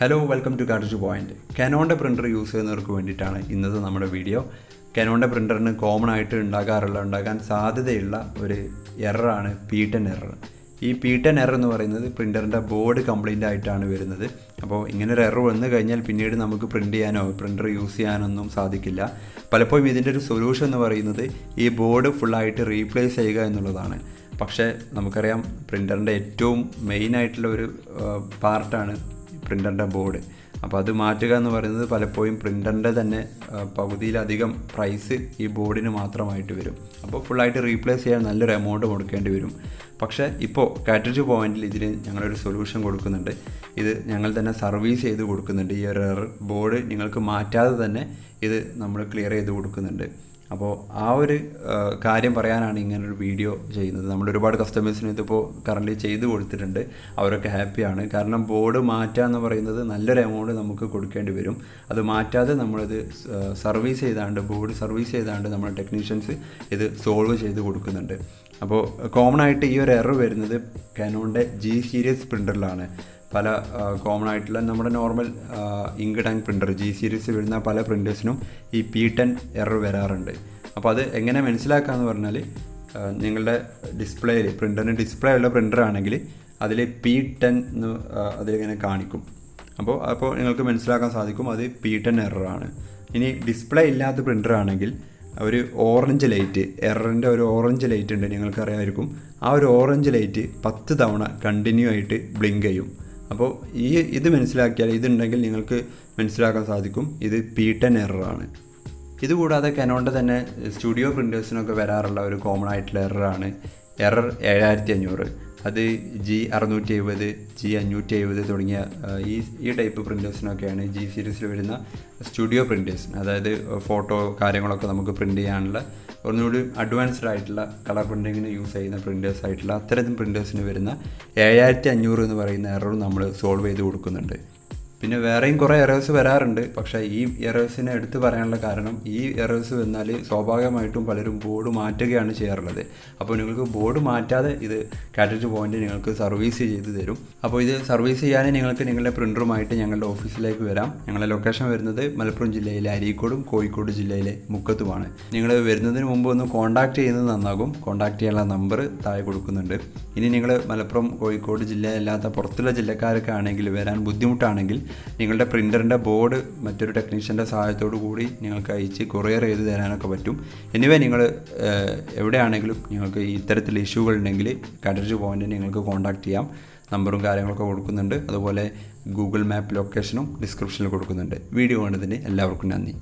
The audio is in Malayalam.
Hello welcome to cartridge point കനോണ്ട printer use ചെയ്യുന്നവർക്ക് വേണ്ടിയിട്ടാണ് ഇന്നത്തെ നമ്മുടെ വീഡിയോ കനോണ്ട പ്രിന്ററിന് കോമൺ ആയിട്ട് ഉണ്ടാകാറുള്ള ഉണ്ടാകാൻ സാധ്യതയുള്ള ഒരു എററാണ് പി ടെൻ എറർ ഈ പി ടെൻ എറർ എന്ന് പറയുന്നത് പ്രിന്ററിന്റെ ബോർഡ് കംപ്ലൈന്റ് ആയിട്ടാണ് വരുന്നത്. അപ്പോൾ ഇങ്ങനെ ഒരു എറർ വന്നു കഴിഞ്ഞാൽ പിന്നീട് നമുക്ക് പ്രിന്റ് ചെയ്യാനോ പ്രിന്റർ യൂസ് ചെയ്യാനൊന്നും സാധിക്കില്ല. പലപ്പോഴും ഇതിന്റെ ഒരു സൊല്യൂഷൻ എന്ന് പറയുന്നത് ഈ ബോർഡ് ഫുള്ളായിട്ട് റീപ്ലേസ് ചെയ്യുക എന്നുള്ളതാണ്. പക്ഷേ നമുക്കറിയാം പ്രിന്ററിന്റെ ഏറ്റവും മെയിൻ ആയിട്ടുള്ള ഒരു പാർട്ടാണ് പ്രിന്ററിന്റെ ബോർഡ്. അപ്പോൾ അത് മാറ്റുക എന്ന് പറയുന്നത് പലപ്പോഴും പ്രിന്ററിന്റെ തന്നെ പകുതിയിലധികം പ്രൈസ് ഈ ബോർഡിന് മാത്രമായിട്ട് വരും. അപ്പോൾ ഫുള്ളായിട്ട് റീപ്ലേസ് ചെയ്യാൻ നല്ലൊരു എമൗണ്ട് കൊടുക്കേണ്ടി വരും. പക്ഷേ ഇപ്പോൾ കാറ്റേജ് പോയിന്റിൽ ഇതിന് ഞങ്ങളൊരു സൊല്യൂഷൻ കൊടുക്കുന്നുണ്ട്. ഇത് ഞങ്ങൾ തന്നെ സർവീസ് ചെയ്ത് കൊടുക്കുന്നുണ്ട്. ഈ ഒരു ബോർഡ് നിങ്ങൾക്ക് മാറ്റാതെ തന്നെ ഇത് നമ്മൾ ക്ലിയർ ചെയ്ത് കൊടുക്കുന്നുണ്ട്. അപ്പോൾ ആ ഒരു കാര്യം പറയാനാണ് ഇങ്ങനൊരു വീഡിയോ ചെയ്യുന്നത്. നമ്മൾ ഒരുപാട് കസ്റ്റമേഴ്സിന് ഇതിപ്പോൾ കറന്റ് ചെയ്ത് കൊടുത്തിട്ടുണ്ട്. അവരൊക്കെ ഹാപ്പിയാണ് കാരണം ബോർഡ് മാറ്റുക എന്ന് പറയുന്നത് നല്ലൊരു എമൗണ്ട് നമുക്ക് കൊടുക്കേണ്ടി വരും. അത് മാറ്റാതെ നമ്മളിത് സർവീസ് ചെയ്താണ്ട് ബോർഡ് സർവീസ് ചെയ്താണ്ട് നമ്മുടെ ടെക്നീഷ്യൻസ് ഇത് സോൾവ് ചെയ്ത് കൊടുക്കുന്നുണ്ട്. അപ്പോൾ കോമൺ ആയിട്ട് ഈ ഒരു എറർ വരുന്നത് കാനോണിന്റെ ജി സീരീസ് പ്രിന്ററിലാണ് പല കോമൺ ആയിട്ടുള്ള നമ്മുടെ normal ink tank printer G series വരുന്ന പല പ്രിന്റേഴ്സിനും ഈ പി ടെൻ എറർ വരാറുണ്ട്. അപ്പോൾ അത് എങ്ങനെ മനസ്സിലാക്കാമെന്ന് പറഞ്ഞാൽ നിങ്ങളുടെ ഡിസ്പ്ലേയിൽ പ്രിന്ററിന് ഡിസ്പ്ലേ ഉള്ള പ്രിന്റർ ആണെങ്കിൽ അതിൽ പി ടെൻ എന്ന് അതിലിങ്ങനെ കാണിക്കും. അപ്പോൾ അപ്പോൾ നിങ്ങൾക്ക് മനസ്സിലാക്കാൻ സാധിക്കും അത് പി ടെൻ എററാണ് ഇനി ഡിസ്പ്ലേ ഇല്ലാത്ത പ്രിന്റർ ആണെങ്കിൽ ഒരു ഓറഞ്ച് ലൈറ്റ് എററിന്റെ ഒരു ഓറഞ്ച് ലൈറ്റ് ഉണ്ട് നിങ്ങൾക്കറിയാമായിരിക്കും. ആ ഒരു ഓറഞ്ച് ലൈറ്റ് പത്ത് തവണ കണ്ടിന്യൂ ആയിട്ട് ബ്ലിങ്ക് ചെയ്യും. അപ്പോൾ ഈ ഇത് മനസ്സിലാക്കിയാൽ ഇതുണ്ടെങ്കിൽ നിങ്ങൾക്ക് മനസ്സിലാക്കാൻ സാധിക്കും. ഇത് പി ടെൻ എററാണ്. ഇതുകൂടാതെ കനോണ്ട തന്നെ സ്റ്റുഡിയോ പ്രിന്റേഴ്സിനൊക്കെ വരാറുള്ള ഒരു കോമൺ ആയിട്ടുള്ള എററാണ്. എറർ ഏഴായിരത്തി അഞ്ഞൂറ്. അത് ജി അറുന്നൂറ്റി എഴുപത് ജി അഞ്ഞൂറ്റി എഴുപത് തുടങ്ങിയ ഈ ഈ ടൈപ്പ് പ്രിന്റേഴ്സിനൊക്കെയാണ് ജി സീരീസിൽ വരുന്ന സ്റ്റുഡിയോ പ്രിന്റേഴ്സ് അതായത് ഫോട്ടോ കാര്യങ്ങളൊക്കെ നമുക്ക് പ്രിന്റ് ചെയ്യാനുള്ള ഒന്നുകൂടി അഡ്വാൻസ്ഡ് ആയിട്ടുള്ള കളർ പ്രിന്റിങ്ങിന് യൂസ് ചെയ്യുന്ന പ്രിന്റേഴ്സ് ആയിട്ടുള്ള അത്തരം പ്രിന്റേഴ്സിന് വരുന്ന ഏഴായിരത്തി അഞ്ഞൂറ് എന്ന് പറയുന്ന എററും നമ്മൾ സോൾവ് ചെയ്ത് കൊടുക്കുന്നുണ്ട്. പിന്നെ വേറെയും കുറേ എറേഴ്സ് വരാറുണ്ട്. പക്ഷേ ഈ എറേഴ്സിനെ എടുത്തു പറയാനുള്ള കാരണം ഈ എറേഴ്സ് വന്നാൽ സ്വാഭാവികമായിട്ടും പലരും ബോർഡ് മാറ്റുകയാണ് ചെയ്യാറുള്ളത്. അപ്പോൾ നിങ്ങൾക്ക് ബോർഡ് മാറ്റാതെ ഇത് കാറ്റഡ് പോയിന്റ് നിങ്ങൾക്ക് സർവീസ് ചെയ്ത് തരും. അപ്പോൾ ഇത് സർവീസ് ചെയ്യാൻ നിങ്ങൾക്ക് നിങ്ങളുടെ പ്രിന്ററുമായിട്ട് ഞങ്ങളുടെ ഓഫീസിലേക്ക് വരാം. ഞങ്ങളുടെ ലൊക്കേഷൻ വരുന്നത് മലപ്പുറം ജില്ലയിലെ അരീക്കോടും കോഴിക്കോട് ജില്ലയിലെ മുക്കത്തുമാണ്. നിങ്ങൾ വരുന്നതിന് മുമ്പ് ഒന്ന് കോൺടാക്ട് ചെയ്യുന്നത് നന്നാകും. കോൺടാക്ട് ചെയ്യാനുള്ള നമ്പർ താഴെ കൊടുക്കുന്നുണ്ട്. ഇനി നിങ്ങൾ മലപ്പുറം കോഴിക്കോട് ജില്ലയല്ലാത്ത പുറത്തുള്ള ജില്ലക്കാരൊക്കെ ആണെങ്കിൽ വരാൻ ബുദ്ധിമുട്ടാണെങ്കിൽ നിങ്ങളുടെ പ്രിന്ററിന്റെ ബോർഡ് മറ്റൊരു ടെക്നീഷ്യന്റെ സഹായത്തോടു കൂടി നിങ്ങൾക്ക് അയച്ച് കൊറിയർ ചെയ്ത് തരാനൊക്കെ പറ്റും. എനിവേ നിങ്ങൾ എവിടെയാണെങ്കിലും നിങ്ങൾക്ക് ഇത്തരത്തിൽ ഇഷ്യൂകൾ ഉണ്ടെങ്കിൽ കടർജ് പോയിന്റ് നിങ്ങൾക്ക് കോൺടാക്ട് ചെയ്യാം. നമ്പറും കാര്യങ്ങളൊക്കെ കൊടുക്കുന്നുണ്ട്. അതുപോലെ ഗൂഗിൾ മാപ്പ് ലൊക്കേഷനും ഡിസ്ക്രിപ്ഷനിൽ കൊടുക്കുന്നുണ്ട്. വീഡിയോ കണ്ടതിന് എല്ലാവർക്കും നന്ദി.